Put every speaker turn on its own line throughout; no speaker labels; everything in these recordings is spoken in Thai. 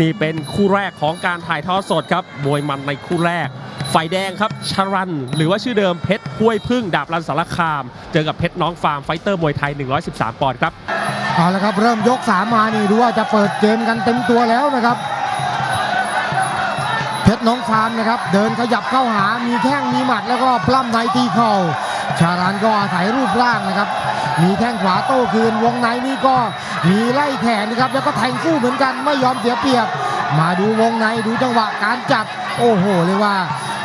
นี่เป็นคู่แรกของการถ่ายทอดสดครับมวยมันในคู่แรก ฝ่ายแดงครับชรัน หรือว่าชื่อเดิมเพชรห้วยพึ่งดาบรันสารคาม เจอกับเพชรน้องฟาร์มไฟเตอร์มวยไทย 113 ปอนด์ครับ
เอาละครับเริ่มยกสามมานี่ดูว่าจะเปิดเกมกันเต็มตัวแล้วนะครับ เพชรน้องฟาร์มนะครับ เดินขยับเข้าหามีแข้งมีหมัดแล้วก็ปล้ำในตีเข่าชารันก็อาศัยรูปร่างนะครับ มีแข้งขวาโต้คืนวงในนี่ก็มีไล่แขนนะครับ แล้วก็แทงสู้เหมือนกันไม่ยอมเสียเปรียบ มาดูวงในดูจังหวะการจับโอ้โหเลยว่า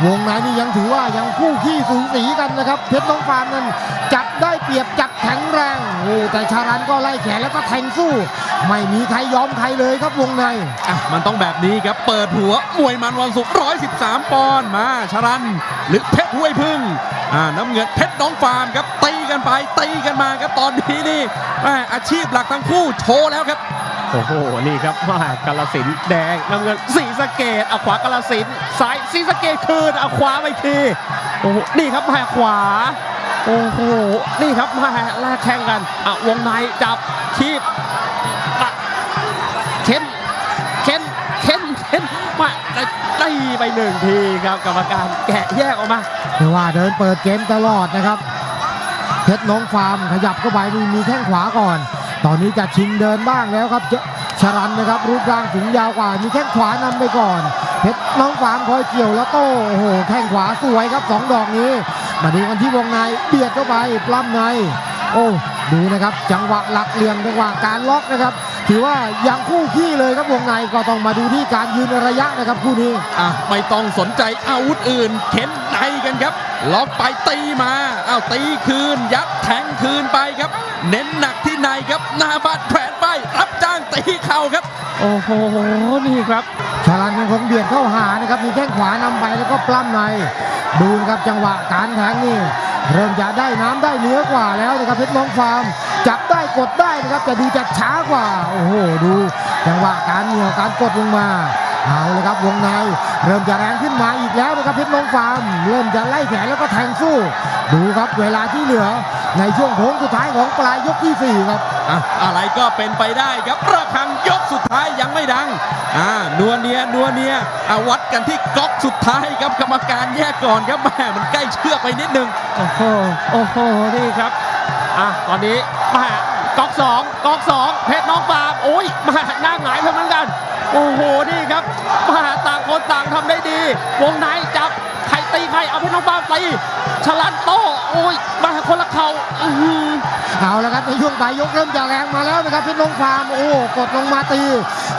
วงในนี่ยังถือว่ายังคู่ขี้สูสีกันนะครับเพชรน้องฟาร์มนั้นจับได้เปรียบจับแข็งแรงโอ้แต่ชารันก็ไล่แขนแล้วก็แทงสู้ ไม่มีใครยอมใครเลยครับวงใน
อะมันต้องแบบนี้ครับเปิดหัวมวยมันวันศุกร์113 ปอนด์มาชรันหรือเพชรห้วยพึ่งอ่าน้ำเงินเพชรน้องฟาร์มครับตีกันไปตีกันมาครับตอนนี้นี่แม่อาชีพหลักทั้งคู่โชว์แล้วครับ
โอ้โห นี่ครับมากาลสินธุ์แดงน้ำเงินสีสะเกตเอาขวากาลสินธุ์ซ้ายสีสะเกตคืนเอาขวาไปทีโอ้โหนี่ครับมาขวาโอ้โหนี่ครับมาแลกแข่งกันอะวงในจับคีบ ได้ไปหนึ่งทีครับกรรมการแกะแยกออกมา
เรียกว่าเดินเปิดเกมตลอดนะครับเพชรน้องฟาร์มขยับเข้าไปนี่มีแข้งขวาก่อน ตอนนี้จะชิงเดินบ้างแล้วครับเจชรันนะครับรูปร่างสูงยาวกว่า มีแข้งขวานำไปก่อน เพชรน้องฟาร์มคอยเกี่ยวแล้วโต้โอ้โหแข้งขวาสวยครับสองดอกนี้ มาดูกันที่วงในเบียดเข้าไปปล้ำใน โอ้ดูนะครับ จังหวะหลักเหลี่ยมจังหวะการล็อกนะครับ ถือว่ายังคู่ขี้เลยครับวงในก็ต้องมาดูที่การยืนระยะนะครับคู่นี้
อะไม่ต้องสนใจอาวุธอื่น เข็นในกันครับล็อกไปตีมาอ้าวตีคืน ยัดแทงคืนไปครับ เน้นหนักที่ในครับหน้าบาดแขวนไปรับจ้างตีเข่าครับ
โอ้โหนี่ครับ
ชาลันยังคงเบียดเข้าหานะครับมีแข้งขวานำไปแล้วก็ปล้ำในดูนะครับจังหวะการแทงนี่เริ่มจะได้น้ำได้เนื้อกว่าแล้วนะครับเพชรน้องฟาร์ม จับได้กดได้นะครับแต่ดูจะช้ากว่า โอ้โหดูจังหวะการเหนี่ยวการกดลงมาเอาเลยครับวงในเริ่มจะแรงขึ้นมาอีกแล้วนะครับเพชรน้องฟาร์มเริ่มจะไล่แขนแล้วก็แทงสู้ ดูครับเวลาที่เหลือในช่วงโค้งสุดท้ายของปลายยกที่สี่ครับ
อะอะไรก็เป็นไปได้ครับระฆังยกสุดท้ายยังไม่ดังอ่านัวเนียนัวเนียอาวัดกันที่ก๊อกสุดท้ายครับกรรมการแยกก่อนครับแม่มันใกล้เชือกไปนิดนึง
โอ้โหโอ้โหนี่ครับอะตอนนี้ มาก๊อกสองก๊อกสองเพชรน้องฟาร์มโอ้ยมาหน้าหงายเหมือนกัน โอ้โหนี่ครับมาต่างคนต่างทำได้ดี วงในจับใครตีใครเอาเพชรน้องฟาร์มตีฉลันโต้โอ้ยมาคนละเข่าอือหือ
เอาและครับในช่วงปลายยกเริ่มจะแรงมาแล้วนะครับเพชรน้องฟาร์มโอ้กดลงมาตี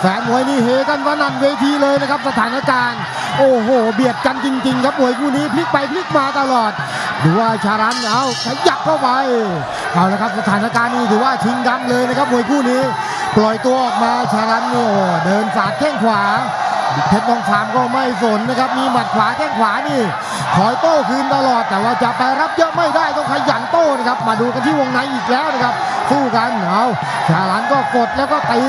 แฟนมวยนี่เฮกันว่านันเวทีเลยนะครับสถานการณ์ โอ้โห เบียดกันจริง ๆ ครับมวยคู่นี้พลิกไปพลิกมาตลอดดูว่าชารันเอาขยับเข้าไปเอาละครับสถานการณ์นี้ถือว่าชิงดำเลยนะครับมวยคู่นี้ ปล่อยตัวออกมาชารันนี่โอ้เดินสาดแข้งขวาเพชรทองคำก็ไม่สนนะครับ มีหมัดขวาแข้งขวานี่คอยโต้คืนตลอดแต่ว่าจะไปรับเยอะไม่ได้ต้องขยันโต้นะครับ มาดูกันที่วงในอีกแล้วนะครับ สู้กันเอาชาลันก็กดแล้วก็ตี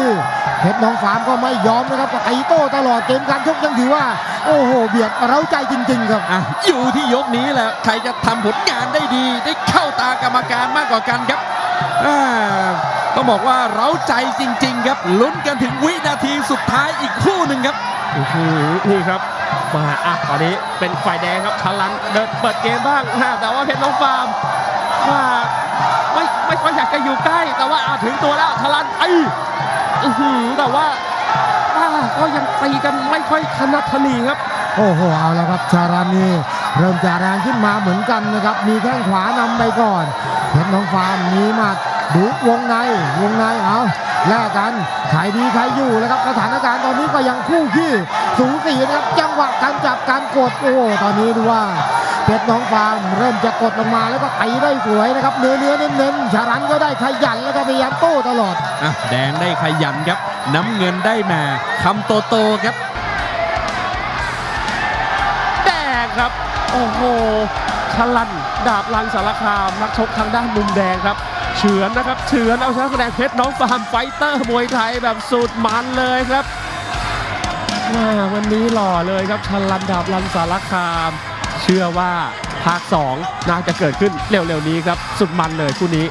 เพชรน้องฟาร์มก็ไม่ยอมนะครับก็ตีโต้ตลอดเกมการชกยังถือว่า โอ้โห เบียดเร้าใจจริง ๆ ครับ
อะอยู่ที่ยกนี้แหละใครจะทำผลงานได้ดี ได้เข้าตากรรมการมากกว่ากันครับอ่าต้องบอกว่าเร้าใจจริง ๆ ครับลุ้นกันถึงวินาทีสุดท้ายอีกคู่หนึ่งครับ
อื้อหือนี่ครับมาอะตอนนี้เป็นฝ่ายแดงครับฉลันเดินเปิดเกมบ้างนะแต่ว่าเพชรน้องฟาร์มว่า ไม่ไม่ค่อยอยากจะอยู่ใกล้ แต่ว่าอะถึงตัวแล้วฉลันไอ้อือหือแต่ว่าก็ยังตีกันไม่ค่อยถนัดถนีครับ
โอ้โหเอาแล้วครับชารานีเริ่มจะแรงขึ้นมาเหมือนกันนะครับ มีแข้งขวานำไปก่อนเพชรน้องฟาร์มมีหมัดดูวงในวงในเอาแลกกันใครดีใครอยู่แล้วครับสถานการณ์ตอนนี้ก็ยังคู่ขี้สูสีนะครับจังหวะการจับการกดโอ้ตอนนี้ดูว่า เพชรน้องฟาร์มเริ่มจะกดลงมาแล้วก็ตีได้สวยนะครับเนื้อเนื้อเน้นเน้นๆชารันก็ได้ขยันแล้วก็พยายามโต้ตลอด
อะแดงได้ขยันครับ น้ำเงินได้มาคำโตโตๆครับ
แดงครับ โอ้โหฉลันดาบลันสารคามนักชกทางด้านมุมแดงครับเฉือนนะครับเฉือนเอาชนะแสดงเพชรน้องฟาร์มไฟเตอร์มวยไทยแบบสุดมันเลยครับว้าวันนี้หล่อเลยครับฉลันดาบลันสารคามเชื่อว่าภาค 2 น่าจะเกิดขึ้นเร็วๆนี้ครับ สุดมันเลยคู่นี้